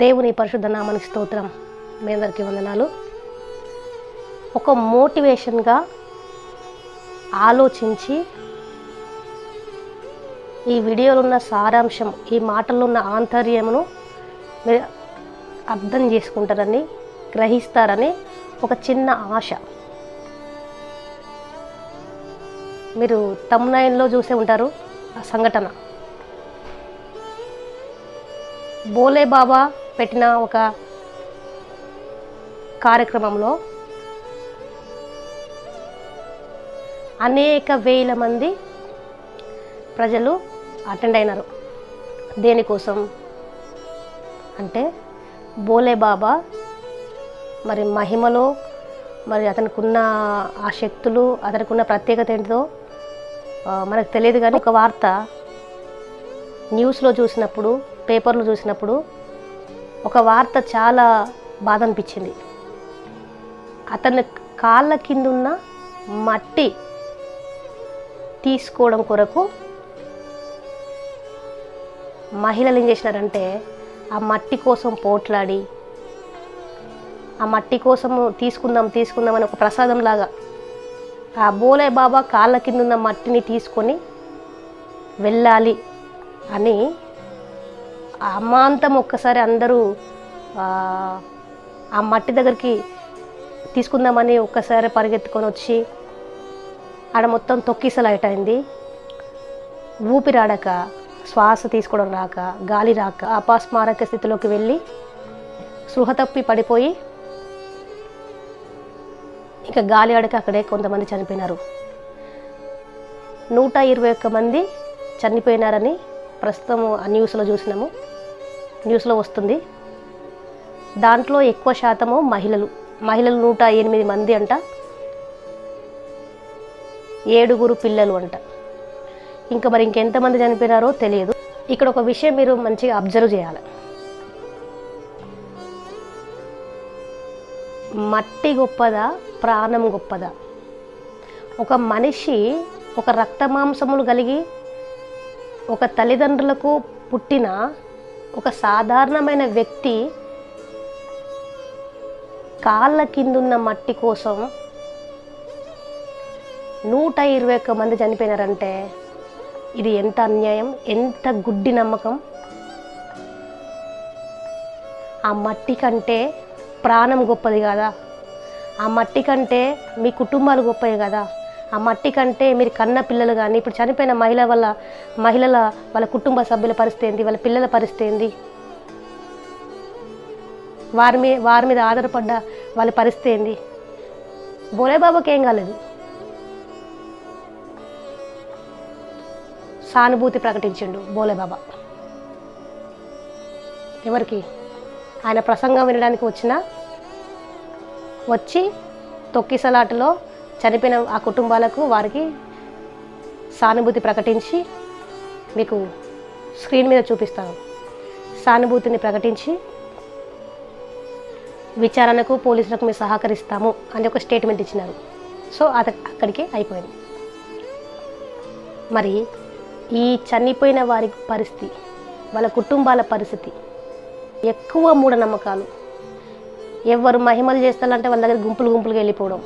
దేవుని పరిశుద్ధ నామానికి స్తోత్రం. మీ అందరికీ వందనాలు. ఒక మోటివేషన్గా ఆలోచించి ఈ వీడియోలో ఉన్న సారాంశం ఈ మాటల్లో ఉన్న ఆంతర్యమును మీరు అర్థం చేసుకుంటారని గ్రహిస్తారని ఒక చిన్న ఆశ. మీరు తమ్నైన్లో చూసే ఉంటారు ఆ సంఘటన. బోలే బాబా పెట్టిన ఒక కార్యక్రమంలో అనేక వేల మంది ప్రజలు అటెండ్ అయినారు. దేనికోసం అంటే బోలే బాబా మరి మహిమలో మరి అతనికి ఉన్న ఆ శక్తులు అతనికి ఉన్న ప్రత్యేకత ఏంటిదో మనకు తెలియదు కానీ ఒక వార్త న్యూస్లో చూసినప్పుడు పేపర్లో చూసినప్పుడు ఒక వార్త చాలా బాధ అనిపించింది అతని కాళ్ళ కిందున్న మట్టి తీసుకోవడం కొరకు మహిళలు ఏం చేసినారంటే ఆ మట్టి కోసం పోట్లాడి ఆ మట్టి కోసం తీసుకుందాం తీసుకుందాం అని ఒక ప్రసాదం లాగా ఆ బోలే బాబా కాళ్ళ కింద ఉన్న మట్టిని తీసుకొని వెళ్ళాలి అని ఆ అమ్మాంతం ఒక్కసారి అందరూ ఆ, మట్టి దగ్గరికి తీసుకుందామని ఒక్కసారి పరిగెత్తుకొని వచ్చి ఆడ మొత్తం తొక్కిసలైట్ అయింది ఊపిరాడక శ్వాస తీసుకోవడం రాక గాలి రాక అపాస్మారక స్థితిలోకి వెళ్ళి సృహ తప్పి పడిపోయి ఇక గాలి ఆడక అక్కడే కొంతమంది చనిపోయినారు. నూట ఇరవై ఒక్క మంది చనిపోయినారని ప్రస్తుతం ఆ న్యూస్లో చూసినాము. న్యూస్లో వస్తుంది. దాంట్లో ఎక్కువ శాతము మహిళలు. మహిళలు నూట ఎనిమిది మంది అంట. ఏడుగురు పిల్లలు అంట. ఇంకా మరి ఇంకెంతమంది చనిపోయినారో తెలియదు. ఇక్కడ ఒక విషయం మీరు మంచిగా అబ్జర్వ్ చేయాలి. మట్టి గొప్పదా ప్రాణం గొప్పదా? ఒక మనిషి ఒక రక్తమాంసములు కలిగి ఒక తల్లిదండ్రులకు పుట్టిన ఒక సాధారణమైన వ్యక్తి కాళ్ళ కిందున్న మట్టి కోసం నూట ఇరవై ఒక్క మంది చనిపోయినారంటే ఇది ఎంత అన్యాయం ఎంత గుడ్డి నమ్మకం? ఆ మట్టి కంటే ప్రాణం గొప్పది కదా? ఆ మట్టి కంటే మీ కుటుంబాలు గొప్పవి కదా? ఆ మట్టి కంటే మీరు కన్న పిల్లలు కానీ ఇప్పుడు చనిపోయిన మహిళ వల్ల మహిళల వాళ్ళ కుటుంబ సభ్యుల పరిస్థితి ఏంది? వాళ్ళ పిల్లల పరిస్థితి ఏంది? వారి మీద వారి మీద ఆధారపడ్డ వాళ్ళ పరిస్థితి ఏంది? బోలేబాబాకి ఏం కాలేదు. సానుభూతి ప్రకటించిండు బోలేబాబా ఎవరికి? ఆయన ప్రసంగం వినడానికి వచ్చిన వచ్చి తొక్కిసలాటలో చనిపోయిన ఆ కుటుంబాలకు వారికి సానుభూతి ప్రకటించి మీకు స్క్రీన్ మీద చూపిస్తాను. సానుభూతిని ప్రకటించి విచారణకు పోలీసులకు మేము సహకరిస్తాము అని ఒక స్టేట్మెంట్ ఇచ్చినారు. సో అత అక్కడికి అయిపోయింది. మరి ఈ చనిపోయిన వారి పరిస్థితి వాళ్ళ కుటుంబాల పరిస్థితి ఎక్కువ మూఢనమ్మకాలు. ఎవరు మహిమలు చేస్తారంటే వాళ్ళ దగ్గర గుంపులు గుంపులుగా వెళ్ళిపోవడం.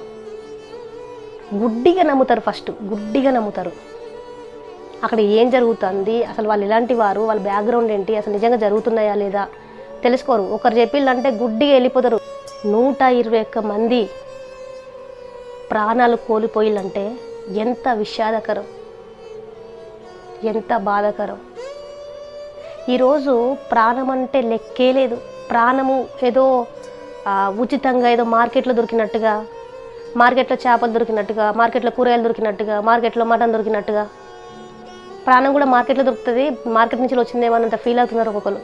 గుడ్డిగా నమ్ముతారు ఫస్ట్ గుడ్డిగా నమ్ముతారు. అక్కడ ఏం జరుగుతుంది? అసలు వాళ్ళు ఇలాంటి వారు వాళ్ళ బ్యాక్గ్రౌండ్ ఏంటి? అసలు నిజంగా జరుగుతున్నాయా లేదా? తెలుసుకోరు. ఒకరు చెప్పిళ్ళంటే గుడ్డిగా వెళ్ళిపోతారు. నూట ఇరవై ఒక్క మంది ప్రాణాలు కోల్పోయిళ్ళంటే ఎంత విషాదకరం ఎంత బాధాకరం. ఈరోజు ప్రాణం అంటే లెక్కే లేదు. ప్రాణము ఏదో ఉచితంగా ఏదో మార్కెట్లో దొరికినట్టుగా మార్కెట్లో చేపలు దొరికినట్టుగా మార్కెట్లో కూరగాయలు దొరికినట్టుగా మార్కెట్లో మటన్ దొరికినట్టుగా. ప్రాణం కూడా మార్కెట్లో దొరుకుతుంది. మార్కెట్ నుంచి వచ్చిందేమన్నంత ఫీల్ అవుతున్నారు ఒక్కొక్కరు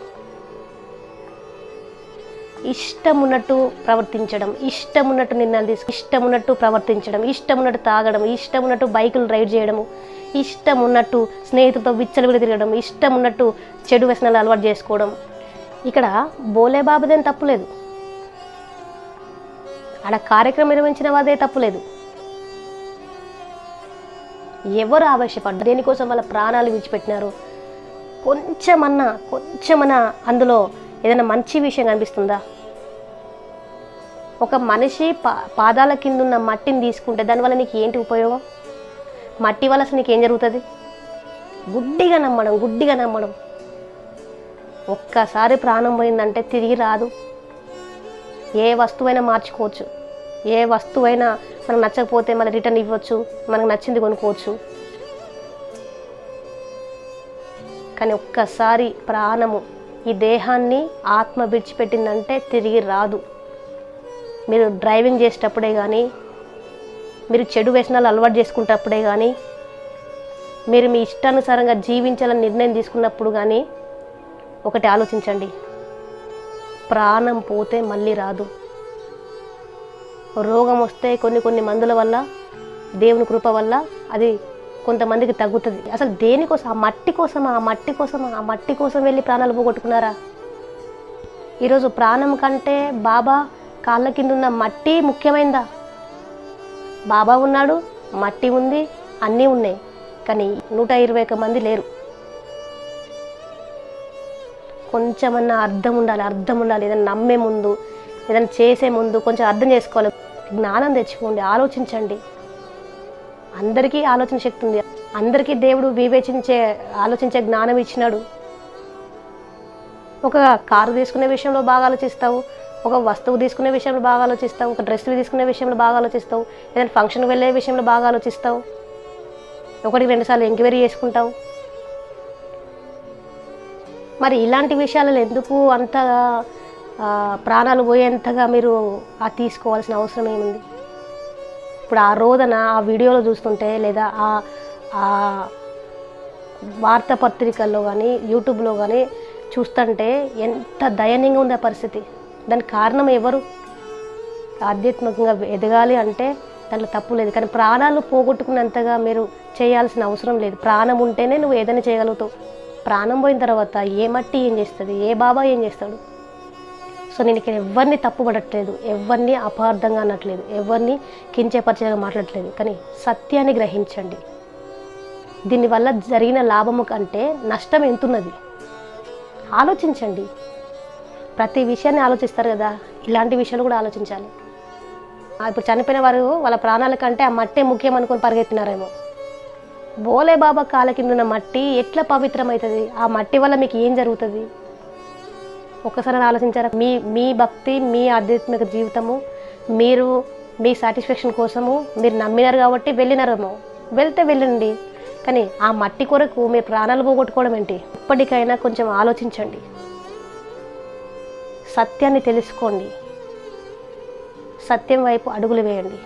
ఇష్టం ఉన్నట్టు ప్రవర్తించడం ఇష్టం ఉన్నట్టు నిర్ణయాలు తీసుకు ఇష్టం ఉన్నట్టు ప్రవర్తించడం ఇష్టం ఉన్నట్టు తాగడం ఇష్టం ఉన్నట్టు బైకులు రైడ్ చేయడము ఇష్టం ఉన్నట్టు స్నేహితులతో విచ్చలవిడి తిరగడం ఇష్టం ఉన్నట్టు చెడు వ్యసనాలు అలవాటు చేసుకోవడం. ఇక్కడ బోలేబాబుదేం తప్పులేదు ఆడ కార్యక్రమం నిర్వహించిన వాదే తప్పులేదు. ఎవరు ఆవేశపడ్డారు దేనికోసం వాళ్ళ ప్రాణాలు విడిచిపెట్టినారు కొంచెమన్నా కొంచెమన్నా అందులో ఏదైనా మంచి విషయం కనిపిస్తుందా? ఒక మనిషి పా పాదాల కింద ఉన్న మట్టిని తీసుకుంటే దానివల్ల నీకు ఏంటి ఉపయోగం? మట్టి వల్ల అసలు నీకు ఏం జరుగుతుంది? గుడ్డిగా నమ్మడం గుడ్డిగా నమ్మడం. ఒక్కసారి ప్రాణం పోయిందంటే తిరిగి రాదు. ఏ వస్తువైనా మార్చుకోవచ్చు. ఏ వస్తువైనా మనకు నచ్చకపోతే మళ్ళీ రిటర్న్ ఇవ్వచ్చు. మనకు నచ్చింది కొనుక్కోవచ్చు. కానీ ఒక్కసారి ప్రాణము ఈ దేహాన్ని ఆత్మ విడిచిపెట్టిందంటే తిరిగి రాదు. మీరు డ్రైవింగ్ చేసేటప్పుడే కానీ మీరు చెడు వ్యసనాలు అలవాటు చేసుకునేటప్పుడే కానీ మీరు మీ ఇష్టానుసారంగా జీవించాలని నిర్ణయం తీసుకున్నప్పుడు కానీ ఒకటి ఆలోచించండి. ప్రాణం పోతే మళ్ళీ రాదు. రోగం వస్తే కొన్ని కొన్ని మందుల వల్ల దేవుని కృప వల్ల అది కొంతమందికి తగ్గుతుంది. అసలు దేనికోసం ఆ మట్టి కోసం ఆ మట్టి కోసం ఆ మట్టి కోసం వెళ్ళి ప్రాణాలు పోగొట్టుకున్నారా? ఈరోజు ప్రాణం కంటే బాబా కాళ్ళ కింద ఉన్న మట్టి ముఖ్యమైందా? బాబా ఉన్నాడు మట్టి ఉంది అన్నీ ఉన్నాయి. కానీ నూట ఇరవై ఒక మంది లేరు. కొంచెమన్నా అర్థం ఉండాలి అర్థం ఉండాలి ఏదైనా నమ్మే ముందు ఏదైనా చేసే ముందు కొంచెం అర్థం చేసుకోవాలి. జ్ఞానం తెచ్చుకోండి ఆలోచించండి. అందరికీ ఆలోచన శక్తి ఉంది. అందరికీ దేవుడు వివేచించే ఆలోచించే జ్ఞానం ఇచ్చినాడు. ఒక కారు తీసుకునే విషయంలో బాగా ఆలోచిస్తావు ఒక వస్తువు తీసుకునే విషయంలో బాగా ఆలోచిస్తావు ఒక డ్రెస్ తీసుకునే విషయంలో బాగా ఆలోచిస్తావు ఏదైనా ఫంక్షన్కి వెళ్ళే విషయంలో బాగా ఆలోచిస్తావు. ఒకటి రెండుసార్లు ఎంక్వైరీ చేసుకుంటావు. మరి ఇలాంటి విషయాలలో ఎందుకు అంత ప్రాణాలు పోయేంతగా మీరు ఆ తీసుకోవాల్సిన అవసరం ఏముంది? ఇప్పుడు ఆ రోజున ఆ వీడియోలో చూస్తుంటే లేదా ఆ ఆ వార్తాపత్రికల్లో కానీ యూట్యూబ్లో కానీ చూస్తుంటే ఎంత దయనీయంగా ఉంది ఆ పరిస్థితి. దానికి కారణం ఎవరు? ఆధ్యాత్మికంగా ఎదగాలి అంటే దాంట్లో తప్పు లేదు. కానీ ప్రాణాలు పోగొట్టుకున్నంతగా మీరు చేయాల్సిన అవసరం లేదు. ప్రాణం ఉంటేనే నువ్వు ఏదైనా చేయగలుగుతావు. ప్రాణం పోయిన తర్వాత ఏ మట్టి ఏం చేస్తుంది? ఏ బాబా ఏం చేస్తాడు? సో నేను ఇక్కడ ఎవరిని తప్పుపడట్లేదు ఎవరిని అపార్థంగా అనట్లేదు ఎవరిని కించపరిచేగా మాట్లాడట్లేదు. కానీ సత్యాన్ని గ్రహించండి. దీనివల్ల జరిగిన లాభము కంటే నష్టం ఎంతున్నది? ఆలోచించండి. ప్రతి విషయాన్ని ఆలోచిస్తారు కదా ఇలాంటి విషయాలు కూడా ఆలోచించాలి. ఇప్పుడు చనిపోయిన వారు వాళ్ళ ప్రాణాల కంటే ఆ మట్టే ముఖ్యం అనుకొని పరిగెత్తినారేమో. బోలే బాబా కాళ్ళ మట్టి ఎట్లా పవిత్రమవుతుంది? ఆ మట్టి వల్ల మీకు ఏం జరుగుతుంది? ఒక్కసారి ఆలోచించారా? మీ మీ భక్తి మీ ఆధ్యాత్మిక జీవితము మీరు మీ సాటిస్ఫాక్షన్ కోసము మీరు నమ్మినారు కాబట్టి వెళ్ళినారేమో. వెళ్తే వెళ్ళండి. కానీ ఆ మట్టి కొరకు మీరు ప్రాణాలు పోగొట్టుకోవడం ఏంటి? ఇప్పటికైనా కొంచెం ఆలోచించండి. సత్యాన్ని తెలుసుకోండి. సత్యం వైపు అడుగులు వేయండి.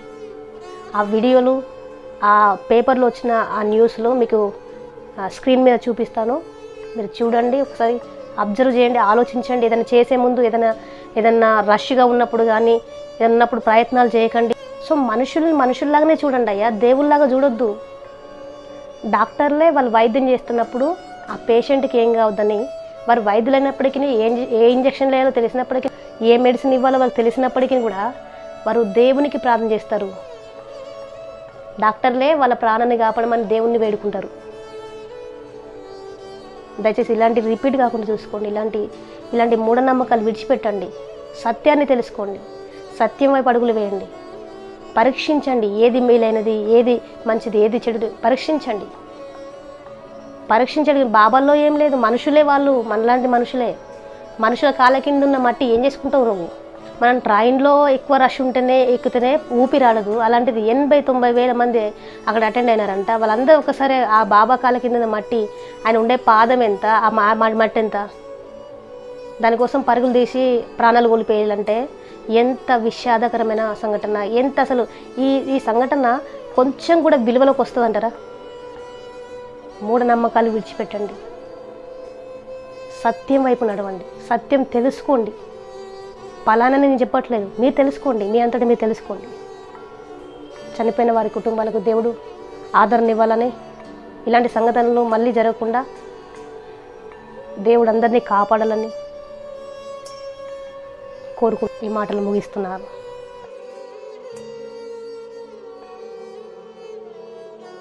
ఆ వీడియోలు ఆ పేపర్లో వచ్చిన ఆ న్యూస్లో మీకు ఆ స్క్రీన్ మీద చూపిస్తాను. మీరు చూడండి ఒకసారి అబ్జర్వ్ చేయండి ఆలోచించండి. ఏదైనా చేసే ముందు ఏదైనా ఏదైనా రష్గా ఉన్నప్పుడు కానీ ఏదన్నప్పుడు ప్రయత్నాలు చేయకండి. సో మనుషుల్ని మనుషుల్లాగానే చూడండి అయ్యా. దేవుళ్ళలాగా చూడొద్దు. డాక్టర్లే వాళ్ళు వైద్యం చేస్తున్నప్పుడు ఆ పేషెంట్కి ఏం కావద్దని వారు వైద్యులైనప్పటికీ ఏ ఏ ఇంజక్షన్ వేయాలో తెలిసినప్పటికీ ఏ మెడిసిన్ ఇవ్వాలో వాళ్ళకి తెలిసినప్పటికీ కూడా వారు దేవునికి ప్రార్థన చేస్తారు. డాక్టర్లే వాళ్ళ ప్రాణాన్ని కాపాడమని దేవుణ్ణి వేడుకుంటారు. దయచేసి ఇలాంటి రిపీట్ కాకుండా చూసుకోండి. ఇలాంటి ఇలాంటి మూఢనమ్మకాలు విడిచిపెట్టండి. సత్యాన్ని తెలుసుకోండి. సత్యం వైపు అడుగులు వేయండి. పరీక్షించండి. ఏది మేలైనది ఏది మంచిది ఏది చెడు పరీక్షించండి. పరీక్షించండి బాబాల్లో ఏం లేదు. మనుషులే వాళ్ళు. మనలాంటి మనుషులే. మనుషుల కాళ్ళ కింద ఉన్న మట్టి ఏం చేసుకుంటావు నువ్వు? మనం ట్రైన్లో ఎక్కువ రష్ ఉంటేనే ఎక్కితేనే ఊపిరాడదు అలాంటిది ఎనభై తొంభై వేల మంది అక్కడ అటెండ్ అయినారంట. వాళ్ళందరూ ఒకసారి ఆ బాబా కాళ్ళ కింద మట్టి ఆయన ఉండే పాదం ఎంత ఆ మా మా- మట్టి ఎంత? దానికోసం పరుగులు తీసి ప్రాణాలు కోల్పోయాలంటే ఎంత విషాదకరమైన సంఘటన ఎంత అసలు ఈ ఈ సంఘటన కొంచెం కూడా విలువలోకి వస్తుందంటారా? మూఢనమ్మకాలు విడిచిపెట్టండి. సత్యం వైపు నడవండి. సత్యం తెలుసుకోండి. పలానా నేను చెప్పట్లేదు. మీరు తెలుసుకోండి. మీ అంతటి మీరు తెలుసుకోండి. చనిపోయిన వారి కుటుంబాలకు దేవుడు ఆదరణ ఇవ్వాలని ఇలాంటి సంఘటనలు మళ్ళీ జరగకుండా దేవుడు అందరినీ కాపాడాలని కోరుకుంటూ ఈ మాటలు ముగిస్తున్నారు.